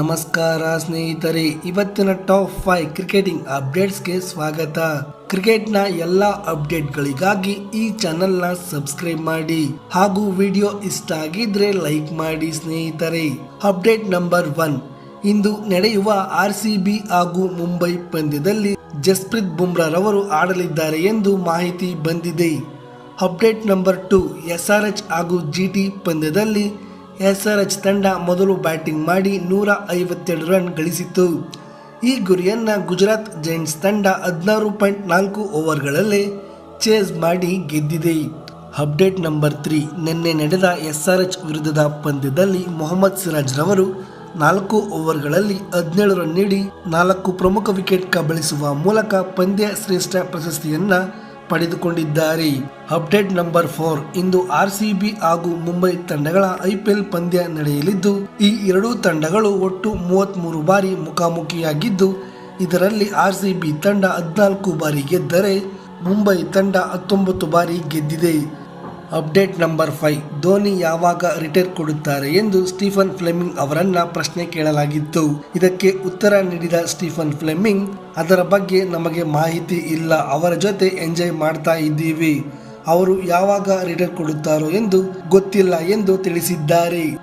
ನಮಸ್ಕಾರ ಸ್ನೇಹಿತರೆ, ಇವತ್ತಿನ ಟಾಪ್ ಫೈವ್ ಕ್ರಿಕೆಟಿಂಗ್ ಅಪ್ಡೇಟ್ಸ್ಗೆ ಸ್ವಾಗತ. ಕ್ರಿಕೆಟ್ನ ಎಲ್ಲ ಅಪ್ಡೇಟ್ಗಳಿಗಾಗಿ ಈ ಚಾನೆಲ್ನ ಸಬ್ಸ್ಕ್ರೈಬ್ ಮಾಡಿ. ಹಾಗೂ ವಿಡಿಯೋ ಇಷ್ಟ ಆಗಿದ್ರೆ ಲೈಕ್ ಮಾಡಿ ಸ್ನೇಹಿತರೆ. ಅಪ್ಡೇಟ್ ನಂಬರ್ ಒನ್ ಇಂದು ನಡೆಯುವ ಆರ್ ಸಿ ಬಿ ಹಾಗೂ ಮುಂಬೈ ಪಂದ್ಯದಲ್ಲಿ ಜಸ್ಪ್ರೀತ್ ಬುಮ್ರಾರವರು ಆಡಲಿದ್ದಾರೆ ಎಂದು ಮಾಹಿತಿ ಬಂದಿದೆ. Update number two S R H ಹಾಗೂ ಜಿ ಟಿ ಪಂದ್ಯದಲ್ಲಿ ಎಸ್ ಆರ್ ಎಚ್ ತಂಡ ಮೊದಲು ಬ್ಯಾಟಿಂಗ್ ಮಾಡಿ ನೂರ ಐವತ್ತೆರಡು ರನ್ ಗಳಿಸಿತ್ತು. ಈ ಗುರಿಯನ್ನು ಗುಜರಾತ್ ಜೈಂಟ್ಸ್ ತಂಡ ಹದಿನಾರು ಪಾಯಿಂಟ್ ನಾಲ್ಕು ಓವರ್ಗಳಲ್ಲೇ ಚೇಸ್ ಮಾಡಿ ಗೆದ್ದಿದೆ. ಅಪ್ಡೇಟ್ ನಂಬರ್ ತ್ರೀ, ನಿನ್ನೆ ನಡೆದ ಎಸ್ ಆರ್ ಎಚ್ ವಿರುದ್ಧದ ಪಂದ್ಯದಲ್ಲಿ ಮೊಹಮ್ಮದ್ ಸಿರಾಜ್ ರವರು ನಾಲ್ಕು ಓವರ್ಗಳಲ್ಲಿ ಹದಿನೇಳು ರನ್ ನೀಡಿ ನಾಲ್ಕು ಪ್ರಮುಖ ವಿಕೆಟ್ ಕಬಳಿಸುವ ಮೂಲಕ ಪಂದ್ಯ ಶ್ರೇಷ್ಠ ಪ್ರಶಸ್ತಿಯನ್ನ ಪಡೆದುಕೊಂಡಿದ್ದಾರೆ. ಅಪ್ಡೇಟ್ ನಂಬರ್ ಫೋರ್, ಇಂದು ಆರ್ ಸಿಬಿ ಹಾಗೂ ಮುಂಬೈ ತಂಡಗಳ ಐಪಿಎಲ್ ಪಂದ್ಯ ನಡೆಯಲಿದ್ದು, ಈ ಎರಡೂ ತಂಡಗಳು ಒಟ್ಟು ಮೂವತ್ತ್ಮೂರು ಬಾರಿ ಮುಖಾಮುಖಿಯಾಗಿದ್ದು, ಇದರಲ್ಲಿ ಆರ್ ಸಿಬಿ ತಂಡ ಹದಿನಾಲ್ಕು ಬಾರಿ ಗೆದ್ದರೆ, ಮುಂಬೈ ತಂಡ ಹತ್ತೊಂಬತ್ತು ಬಾರಿ ಗೆದ್ದಿದೆ. Update number five. ಧೋನಿ ಯಾವಾಗ ರಿಟೈರ್ ಕೊಡುತ್ತಾರೆ ಎಂದು ಸ್ಟೀಫನ್ ಫ್ಲೆಮಿಂಗ್ ಅವರನ್ನ ಪ್ರಶ್ನೆ ಕೇಳಲಾಗಿತ್ತು. ಇದಕ್ಕೆ ಉತ್ತರ ನೀಡಿದ ಸ್ಟೀಫನ್ ಫ್ಲೆಮಿಂಗ್, ಅದರ ಬಗ್ಗೆ ನಮಗೆ ಮಾಹಿತಿ ಇಲ್ಲ, ಅವರ ಜೊತೆ ಎಂಜಾಯ್ ಮಾಡ್ತಾ ಇದ್ದೀವಿ. ಅವರು ಯಾವಾಗ ರಿಟೈರ್ ಕೊಡುತ್ತಾರೋ ಎಂದು ಗೊತ್ತಿಲ್ಲ ಎಂದು ತಿಳಿಸಿದ್ದಾರೆ.